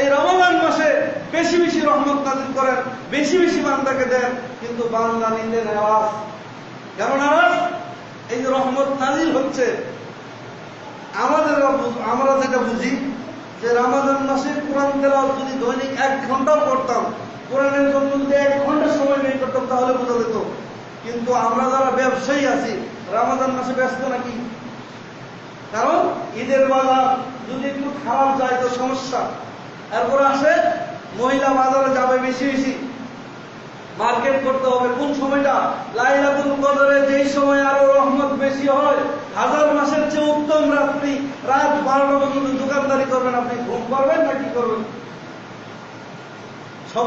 এই রমজান মাসে বেশি বেশি রহমত নাজিল করেন, বেশি বেশি বান্দাকে দেন, কিন্তু বান্দা নিতে নারাজ কেন নারাজ এই যে রহমত নাজিল হচ্ছে, আমাদের আমরা যেটা বুঝি, যে রমাদান মাসে কোরআন তেলাওয়াত যদি দৈনিক এক ঘন্টাও করতাম, কোরআনের জন্য যদি এক ঘণ্টা সময় বের করতাম, তাহলে বোঝা যেত। কিন্তু আমরা যারা ব্যবসায়ী আছি রামাদান মাসে ব্যস্ত নাকি? কারণ ঈদের বাজার যদি একটু খারাপ যায়, তো সমস্যা। এরপরে আসে, মহিলা বাজারে যাবে বেশি বেশি। মার্কেট করতে হবে। কোন সময়টা? লাইলাতুল কদরে যেই সময় আরও রহমত বেশি হয়, হাজার মাসের চেয়ে উত্তম রাত্রি, রাত বারোটা পর্যন্ত দোকানদারি করবেন আপনি। ঘুম করবেন না কি করবেন? সব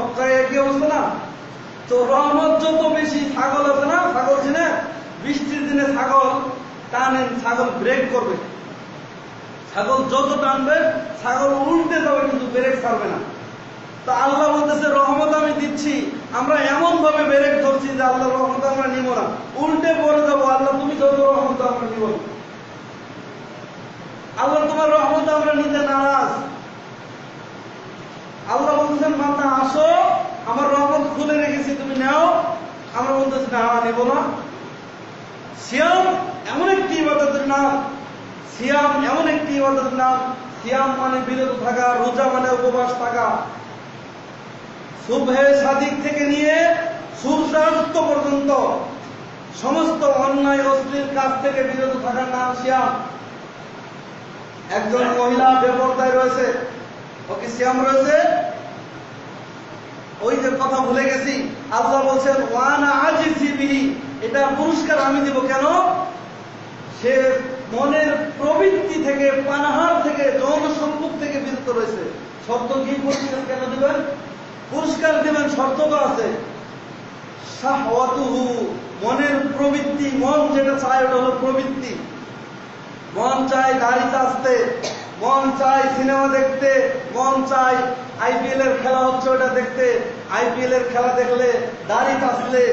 কি অবস্থা না? তো রহমত যত বেশি ছাগল আছে না, ছাগল চিনে, বৃষ্টির দিনে ছাগল টানেন, ছাগল ব্রেক করবে। ছাগল যত টানবে ছাগল উল্টে যাবে কিন্তু ব্রেক ছাড়বে না। তা আল্লাহ বলতেছে, রহমত আমি দিচ্ছি। আমরা এমন ভাবে ব্রেক ধরছি যে আল্লাহ রহমত আমরা নিব না। উল্টে পড়ে যাব, আল্লাহ তুমি যত রহমত আমরা নিব। আল্লাহ তোমার রহমত আমরা নিতে নারাজ। আল্লাহ বলতেছেন মাতা আসো। আমার রহমত খুলে রেখেছি, তুমি নাও। আমরা বলতেছি, না, নেব না। সিয়াম এমন একটি ইবাদতের নাম। সিয়াম এমন একটি ইবাদতের নাম সিয়াম মানে বিরত থাকা, রোজা মানে উপবাস থাকা। শুভে সাদিক থেকে নিয়ে সূর্যাস্ত পর্যন্ত সমস্ত অন্যায় অশ্লীল কাজ থেকে বিরত থাকার নাম সিয়াম। একজন মহিলা বেপরদায় রয়েছে, ও কি সিয়াম রয়েছে? ওই যে কথা ভুলে গেছি, আল্লাহ বলছেন, ওয়ান আজিবি এটা পুরস্কার আমি দিব কেন? সে মনের প্রবৃত্তি থেকে, পানাহার থেকে যৌন সম্পদ থেকে বিরত রয়েছে। শর্ত কি পুরস্কার কেন দেবেন? পুরস্কার দেবেন শর্ত তো আছে। মনের প্রবৃত্তি, মন যেটা চায় ওটা হলো প্রবৃত্তি। মন চায় গাড়ি চাষতে মন চায় সিনেমা দেখতে, মন চায় আইপিএল এর খেলা হচ্ছে ওটা দেখতে। আইপিএল এর খেলা দেখলে দাড়ি চাষলে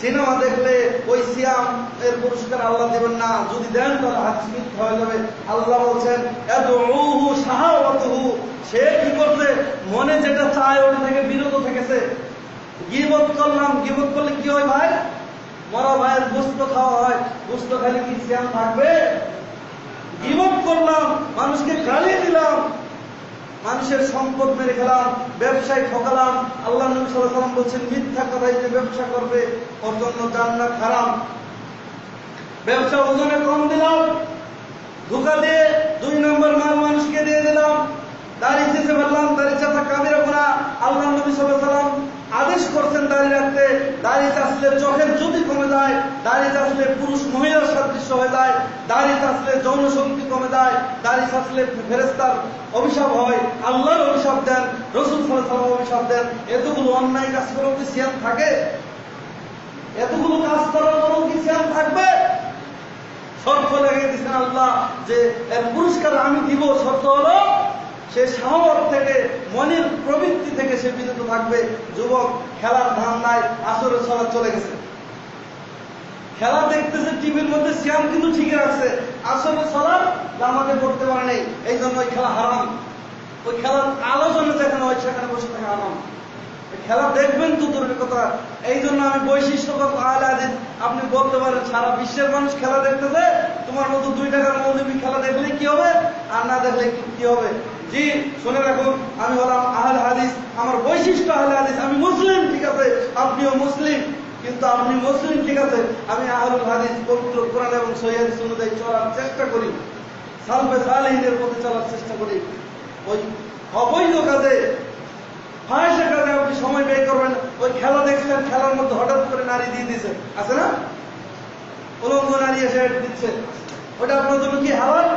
সিনেমা দেখলে ওই সিয়াম এর পুরস্কার আল্লাহ দেবেন না। যদি দেন তাহলে হাত মিথ্যা হয়ে যাবে। আল্লাহ বলছেন এত উহু সাহাওয়াতুহু সে কি করছে? মনে যেটা চায় ওটা থেকে বিরত থেকেছে। গিবত করলাম। গিবত করলে কি হয় ভাই? মরা ভাইয়ের গোস্ত খাওয়া হয়। গোস্ত খালি কি সিয়াম থাকবে? গিবত করলাম, মানুষকে গালি দিলাম, মানুষের সম্পদ মেরে খেলাম ব্যবসায় ঠকালাম। আল্লাহ নবী ওয়াসাল্লাম বলছেন, মিথ্যা কথাই যে ব্যবসা করবে, ওর জন্য জান্নাত হারাম। ব্যবসা ওজনে কম দিলাম, ধোকা দিয়ে দুই নম্বর মাল মানুষকে দিয়ে দিলাম। দাঁড়িয়ে ফেললাম, দাড়ি চাচা কাবিরা গুণা আল্লাহ নবী সাল্লাল্লাহু আলাইহি ওয়াসাল্লাম আদেশ করছেন দাঁড়িয়ে রাখতে, দাঁড়িয়ে চাষলে চোখের জ্যোতি কমে যায়, দাঁড়িয়ে চাষলে পুরুষ মহিলার সাদৃশ্য হয়ে যায় দাড়ি চাষলে যৌন শক্তি কমে যায়, দাঁড়িয়ে চাষলে ফেরেস্তার অভিশাপ হয়, আল্লাহর অভিশাপ দেন, রসুল সাল্লাল্লাহু অভিশাপ দেন, এতগুলো অন্যায় কাজ করেও কি সিয়াম থাকে? এতগুলো কাজ করার পরেও কি সিয়াম থাকবে? শর্ত লেগে দিচ্ছেন আল্লাহ যে পুরস্কার আমি দিব, শর্ত হলো সে সাহস থেকে, মনের প্রবৃত্তি থেকে সে বিরত থাকবে যুবক, খেলার ধান নাই আসরের সলা চলে গেছে। খেলা দেখতেছে, টিভির মধ্যে শ্যাম কিন্তু ঠিক রাখছে আসলে সলার আমাকে পড়তে পারে নেই এই জন্য ওই খেলা হারাম। ওই খেলার আলোচনা যেখানে হয়, সেখানে বসে থাকা হারাম। খেলা দেখবেন তো দূরের কথা। এই জন্য আমি বৈশিষ্ট্যগত আহলে হাদিস। আপনি বলতে পারেন, সারা বিশ্বের মানুষ খেলা দেখতেছে, তোমার মতো দুই টাকার মৌলবী খেলা দেখলে কি হবে, আর না দেখলে কি হবে? জি, শুনে রাখুন আমি হলাম আহলে হাদিস, আমার বৈশিষ্ট্য আহলে হাদিস, আমি মুসলিম, ঠিক আছে? আপনিও মুসলিম, কিন্তু আপনি মুসলিম, ঠিক আছে? আমি আহলুল হাদিস, পবিত্র কোরআন এবং সৈয়দ অনুযায়ী চলার চেষ্টা করি। সালফে সালেহিনের পথে চলার চেষ্টা করি। ওই অবৈধ কাজে ফাঁসে কাজে আপনি সময় ব্যয় করবেন, ওই খেলা দেখছেন, খেলার মধ্যে হঠাৎ করে নারী দিয়ে দিছে আছে না? উলঙ্গ নারী এসে দিচ্ছে। ওটা আপনার জন্য কি হালাল?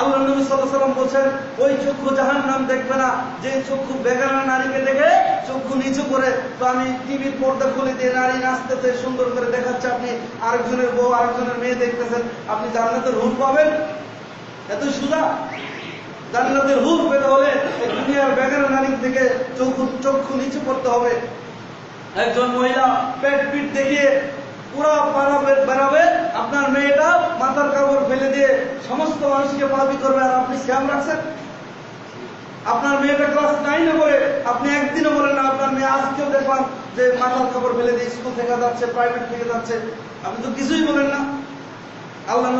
আল্লাহ নবী সাল্লাম বলছেন, ওই চক্ষু জাহান নাম দেখবে না। যে চক্ষু বেগানা নারীকে দেখে চক্ষু নিচু করে, তো আমি টিভির পর্দা খুলে দিয়ে নারী নাচতেছে, সুন্দর করে দেখাচ্ছে আপনি। আরেকজনের বউ, আরেকজনের মেয়ে দেখতেছেন, আপনি জান্নাতের হুল পাবেন? এত সুদা? জান্নাতের হুল পেতে হলে দুনিয়ার বেগানা নারী থেকে চক্ষু চক্ষু নিচু করতে হবে। একজন মহিলা পেট পিট দেখিয়ে পুরা পাড়া বেড়াবে আপনার মেয়েটা মাথার কাপড় ফেলে দিয়ে সমস্ত মানুষকে পাবি করবে আর আপনি শ্যাম রাখছেন? আপনার মেয়েটা ক্লাস নাইনে পড়ে, আপনি একদিনও বলেন না, আপনার মেয়ে আজকেও দেখলাম যে মাথার কাপড় ফেলে দিয়ে স্কুল থেকে যাচ্ছে প্রাইভেট থেকে যাচ্ছে। আপনি তো কিছুই বলেন না। আল্লাহ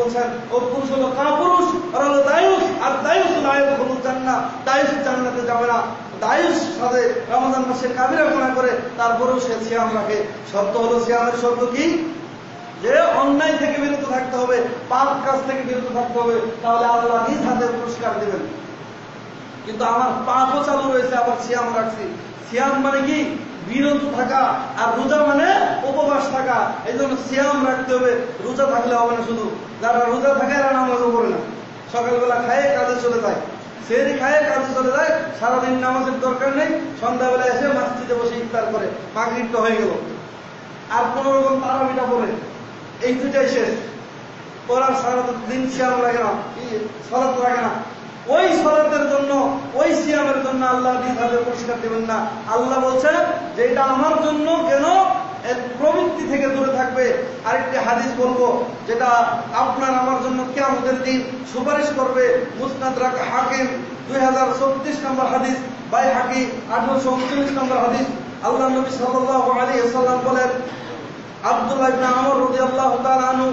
বলছেন, ও পুরুষ হলো কাপুরুষ, আর হলো দায়ুস আর দায়ুস লায়ক হলো জান্নাত দায়ুস জান্নাতে যাবে না দায়ুস সাথে রমজান মাসে কাবিরা গুনাহ করে, তারপরেও সে সিয়াম রাখে। শর্ত হলো সিয়ামের শর্ত কি? যে অন্যায় থেকে বিরত থাকতে হবে, পাপ কাজ থেকে বিরত থাকতে হবে, তাহলে আল্লাহ নিজ হাতে পুরস্কার দেবেন। কিন্তু আমার পাপও চালু রয়েছে, আবার সিয়াম রাখছি। সিয়াম মানে কি? বিরত থাকা, আর রোজা মানে উপবাস থাকা। এই জন্য সিয়াম রাখতে হবে, রোজা থাকলে হবে না শুধু। যারা রোজা থাকে এরা নামাজও পড়ে না। সকালবেলা খায় কাজে চলে যায়। সেরি খায় কাজে চলে যায় সারাদিন নামাজের দরকার নেই সন্ধ্যাবেলা এসে মাসজিদে বসে ইফতার করে, মাগরিবটা হয়ে গেল। আর কোন রকম তারাবিটা পড়ে। এই দুটাই শেষ। ওরা সারা দিন সিয়াম লাগে না সলাৎ লাগে না। ওই সলাতের জন্য, ওই সিয়ামের জন্য আল্লাহ নিজ পুরস্কার দেবেন না। আল্লাহ বলছে যে এটা আমার জন্য কেন এর প্রবৃত্তি থেকে দূরে থাকবে। আরেকটি হাদিস বলব, যেটা আপনার আমার জন্য কেমতের দিন সুপারিশ করবে। মুসনাদ হাকিম, দুই হাজার চব্বিশ নম্বর হাদিস। বাই হাকি আঠারোশো উনচল্লিশ নম্বর হাদিস। আল্লাহ নবী সাল্লাল্লাহু আলাইহি সাল্লাম বলেন, আব্দুল্লাহ ইবনে আমর রাদিয়াল্লাহু তাআলা আনহু,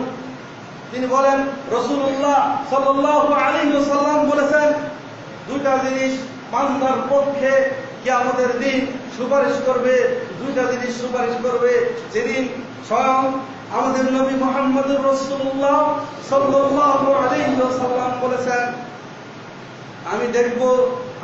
তিনি বলেন রসুল্লাহ সাল্লাল্লাহু আলাইহি সাল্লাম বলেছেন, দুইটা জিনিস বান্দার পক্ষে কি আমাদের দিন সুপারিশ করবে, দুইটা জিনিস সুপারিশ করবে। যেদিন স্বয়ং আমাদের নবী মোহাম্মদুর রসুল্লাহ সাল্লাহ ওয়াসাল্লাম বলেছেন, আমি দেখব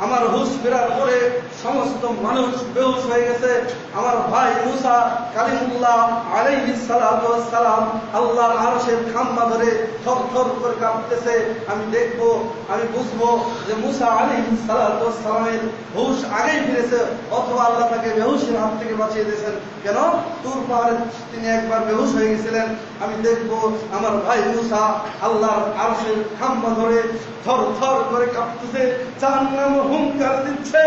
আমার হুশ ফেরার পরে সমস্ত মানুষ বেহুশ হয়ে গেছে। আমার ভাই মুসা কালিমুল্লাহ আলাইহি সালাম আল্লাহর আরশের খাম্বা ধরে থর থর করে কাঁপতেছে। আমি দেখব, আমি বুঝব যে মুসা আলাইহি সালামের হুশ আগেই ফিরেছে, অথবা আল্লাহ তাকে বেহুশের হাত থেকে বাঁচিয়ে দিয়েছেন। কেন? তুর পাহাড়ে তিনি একবার বেহুশ হয়ে গেছিলেন। আমি দেখব আমার ভাই মুসা আল্লাহর আরশের খাম্বা ধরে থর থর করে কাঁপতেছে। জাহান্নাম হুঙ্কার দিচ্ছে।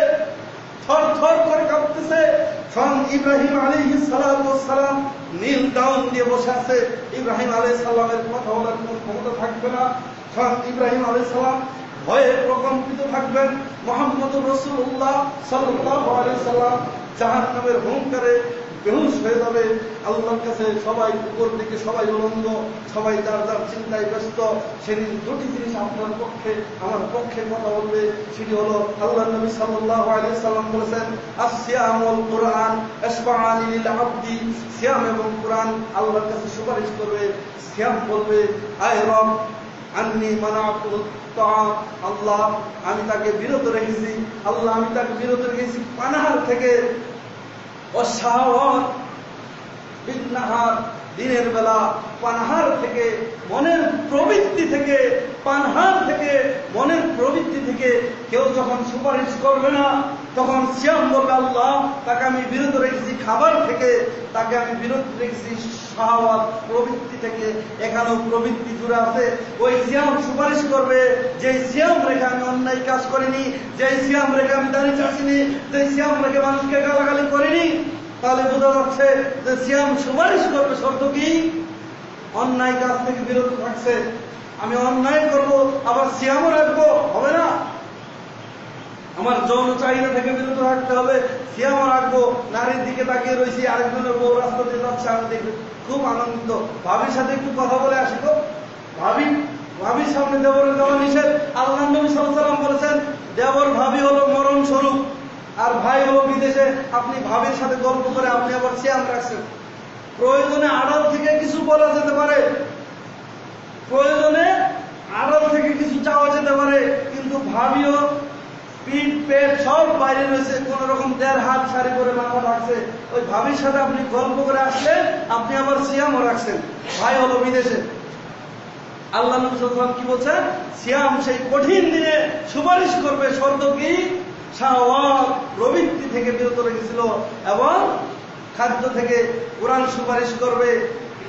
থর থর করে কাঁপতেছে। স্বয়ং ইব্রাহিম আলী সালাম নীল ডাউন দিয়ে বসে আছে। ইব্রাহিম আলী সাল্লামের কথা বলার কোন ক্ষমতা থাকবে না। স্বয়ং ইব্রাহিম আলী সাল্লাম ভয়ে প্রকম্পিত থাকবেন। মোহাম্মদ রসুল্লাহ সাল্লাহ আলী সাল্লাম জাহান নামের হুঙ্কারে বেহুশ হয়ে যাবে। আল্লাহর কাছে সবাই, উপর দিকে সবাই উলঙ্গ সবাই যার যার চিন্তায় ব্যস্ত, সেদিন দুটি জিনিস আপনার পক্ষে, আমার পক্ষে কথা বলবে, সেটি হলো আল্লাহ নবী সাল্লাল্লাহু আলাইহি সাল্লাম বলেছেন আসিয়াম ওয়াল কুরআন লিল আবদি। সিয়াম এবং কোরআন আল্লাহর কাছে সুপারিশ করবে, সিয়াম বলবে, আয় রব, আন্নি তাআম। আল্লাহ, আমি তাকে বিরত রেখেছি। আল্লাহ, আমি তাকে বিরত রেখেছি পানাহার থেকে। والسهران بالنهار দিনের বেলা পানহার থেকে, মনের প্রবৃত্তি থেকে, পানহার থেকে, মনের প্রবৃত্তি থেকে কেউ যখন সুপারিশ করবে না, তখন শ্যাম বলবে, আল্লাহ, তাকে আমি বিরত রেখেছি খাবার থেকে, তাকে আমি বিরত রেখেছি শাহওয়াত প্রবৃত্তি থেকে, এখানেও প্রবৃত্তি জুড়ে আছে। ওই সিয়াম সুপারিশ করবে যে সিয়াম রেখে আমি অন্যায় কাজ করিনি যে সিয়াম রেখে আমি দাঁড়িয়ে চাষিনি যে সিয়াম রেখে মানুষকে গালাগালি করিনি তাহলে বোঝা যাচ্ছে যে সিয়াম সুপারিশ করবে শর্ত কি? অন্যায় কাজ থেকে বিরত থাকছে। আমি অন্যায় করব, আবার সিয়ামও রাখব, হবে না? আমার যৌন চাহিদা থেকে বিরত রাখতে হবে, সিয়ামও রাখব। নারীর দিকে তাকিয়ে রয়েছি, আরেকজনের বউ রাস্তা দিয়ে যাচ্ছে, আমি দেখব খুব আনন্দিত। ভাবির সাথে একটু কথা বলে আসি তো। ভাবি, ভাবির সামনে দেবরের দেওয়া নিষেধ। আল্লাহ নবী সাল্লাম বলেছেন, দেবর ভাবি হলো মরণ স্বরূপ। আর ভাই হলো বিদেশে আপনি ভাবির সাথে গল্প করে আপনি আবার সিয়াম রাখছেন। প্রয়োজনে আড়াল থেকে কিছু বলা যেতে পারে। প্রয়োজনে আড়াল থেকে কিছু চাওয়া যেতে পারে, কিন্তু ভাবিও পিঠ, পেট সব বাইরে রয়েছে, কোন রকম দেড় হাত সারি করে মাথা রাখছে। ওই ভাবির সাথে আপনি গল্প করে আসলেন আপনি আবার সিয়ামও রাখছেন। ভাই হলো বিদেশে। আল্লাহ নবী কি বলছেন? সিয়াম সেই কঠিন দিনে সুপারিশ করবে শর্ত কি? শাহওয়াত প্রবৃত্তি থেকে বিরত রেখেছিল এবং খাদ্য থেকে কোরআন সুপারিশ করবে,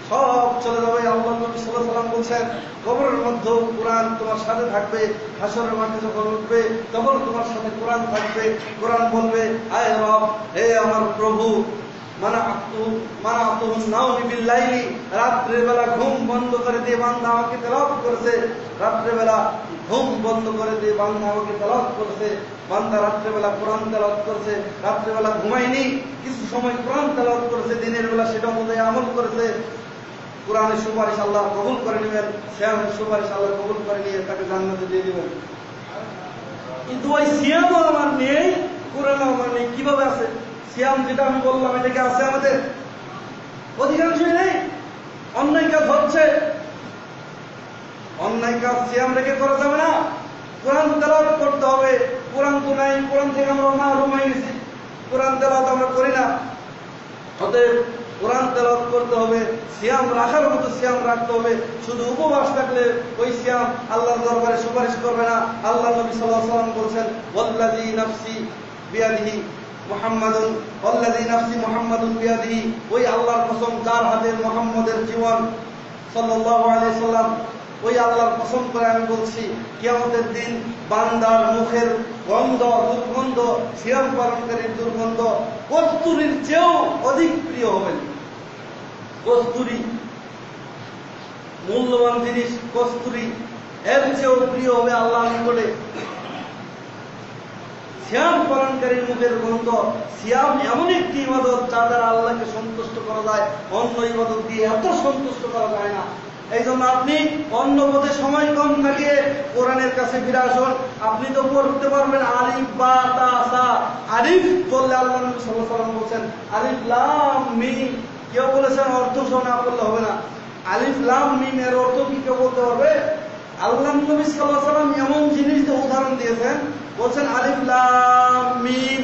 সব চলে যাবে। আল্লাহ নবী আলাইহি সাল্লাম বলছেন, কবরের মধ্যে কোরআন তোমার সাথে থাকবে, হাসরের মাঠে যখন উঠবে, তখন তোমার সাথে কোরআন থাকবে, কোরআন বলবে, আয় রব, হে আমার প্রভু মানা আত্মু মানা আত্মু নাউমি বিল্লাইলি, রাত্রের বেলা ঘুম বন্ধ করে দিয়ে বান্দা আমাকে তেলাওয়াত করেছে। রাত্রের বেলা ঘুম বন্ধ করে দিয়ে বান্দা আমাকে তেলাওয়াত করেছে। বান্দা রাত্রেবেলা কোরআন তেলাওয়াত করেছে, রাত্রেবেলা ঘুমায়নি, কিছু সময় কোরআন তেলাওয়াত করেছে, দিনের বেলা সেটা মধ্যে আমল করেছে। কোরআনের সুপারিশ আল্লাহ কবুল করে নেবেন শ্যামের সুপারিশ আল্লাহ কবুল করে নিয়ে তাকে জান্নাতে দিয়ে দিবেন। কিন্তু ওই সিয়ামও আমার নেই, কোরআনও আমার নেই, কীভাবে আছে? সিয়াম যেটা আমি বললাম, এটা কি আছে আমাদের? অধিকাংশই নেই। অন্যায় কাজ হচ্ছে। অন্যায় কাজ সিয়াম রেখে করা যাবে না। কোরআন তেলাওয়াত করতে হবে। কোরআন তো নাই, কোরআন থেকে আমরা মাহরুম হয়ে গেছি। কোরআন তেলাওয়াত আমরা করি না। অতএব কোরআন তেলাওয়াত করতে হবে, সিয়াম রাখার মতো সিয়াম রাখতে হবে। শুধু উপবাস থাকলে ওই সিয়াম আল্লাহর দরবারে সুপারিশ করবে না। আল্লাহ নবী আলাইহি সাল্লাম বলেছেন, ওয়াল্লাযী নাফসি বিয়াদিহি মুহাম্মাদুন, ওয়াল্লাযী নাফসি মুহাম্মাদুন বিয়াদিহি। ওই আল্লাহর কসম যার হাতে মুহাম্মদের জীবন সাল্লাল্লাহু আলাইহি সাল্লাম ওই আল্লাহর কসম করে আমি বলছি, কিয়ামতের দিন বান্দার মুখের গন্ধ দুর্গন্ধ, সিয়াম পালনকারীর দুর্গন্ধ, কস্তুরীর চেয়েও অধিক প্রিয় হবেন। কস্তুরী, মূল্যবান জিনিস, কস্তুরী, এর চেয়েও প্রিয় হবে আল্লাহ নিকটে। সিয়াম পালনকারীর মুখের গন্ধ, সিয়াম এমন একটি ইবাদত যা দ্বারা আল্লাহকে সন্তুষ্ট করা যায়, অন্য ইবাদত দিয়ে এত সন্তুষ্ট করা যায় না। এই জন্য আপনি অন্য পথে সময় কম কাটিয়ে কোরআনের কাছে ফিরে আসুন। আপনি তো পড়তে পারবেন আলিফ, বা, তা, সা। আলিফ বললে আল্লাহ নবী বলছেন, আলিফ, লাম, মিম। কেউ বলেছেন অর্থ সহ না বললে হবে না। আলিফ, লাম, মিম এর অর্থ কি কেউ বলতে হবে আল্লাহ নবী সাল্লাল্লাহু আলাইহি এমন জিনিস উদাহরণ দিয়েছেন। বলছেন, আলিফ, লাম, মিম।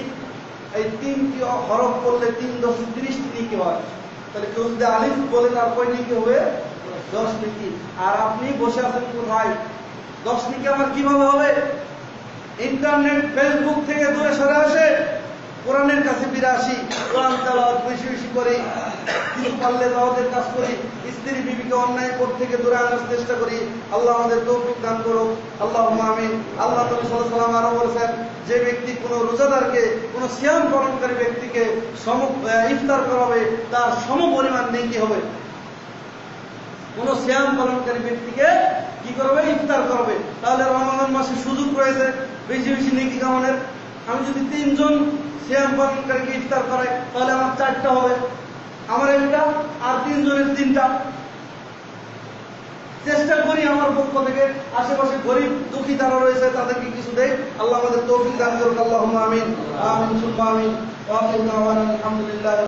এই তিনটি হরফ করলে তিন দশ তিরিশটি কি হয়। তাহলে কেউ যদি আলিফ বলে তার কয় কি হবে? দশ নিকি আর আপনি বসে আছেন কোথায়? দশ নিকি আমার কীভাবে হবে? ইন্টারনেট, ফেসবুক থেকে দূরে সরে আসে কোরআনের কাছে ফিরে আসি। কোরআন তেলাওয়াত বেশি বেশি করি। কিছু পারলে দাওয়াতের কাজ করি। স্ত্রী বিবিকে অন্যায় পথ থেকে দূরে আনার চেষ্টা করি। আল্লাহ আমাদের তৌফিক দান করুক। আল্লাহ আমিন। আল্লাহ নবী সাল্লাল্লাহু আলাইহি আরও বলেছেন যে ব্যক্তি কোন রোজাদারকে, কোন সিয়াম পালনকারী ব্যক্তিকে সম ইফতার করাবে, তার সম পরিমাণ নেকি হবে। কোন শ্যাম পালনকারী ব্যক্তিকে কি করবে? ইফতার করবে। তাহলে রমাদান মাসে সুযোগ রয়েছে বেশি বেশি নেকি কামানের। আমি যদি তিনজন শ্যাম পালনকারীকে ইফতার করাই, তাহলে আমার চারটা হবে। আমার একটা আর তিনজনের তিনটা। চেষ্টা করি আমার পক্ষ থেকে। আশেপাশে গরিব দুঃখী যারা রয়েছে, তাদেরকে কিছু দেয় আল্লাহ আমাদের তৌফিক দান করুক। আল্লাহ আমিন। আমিন। সুম্মা আমিন। আলহামদুলিল্লাহ।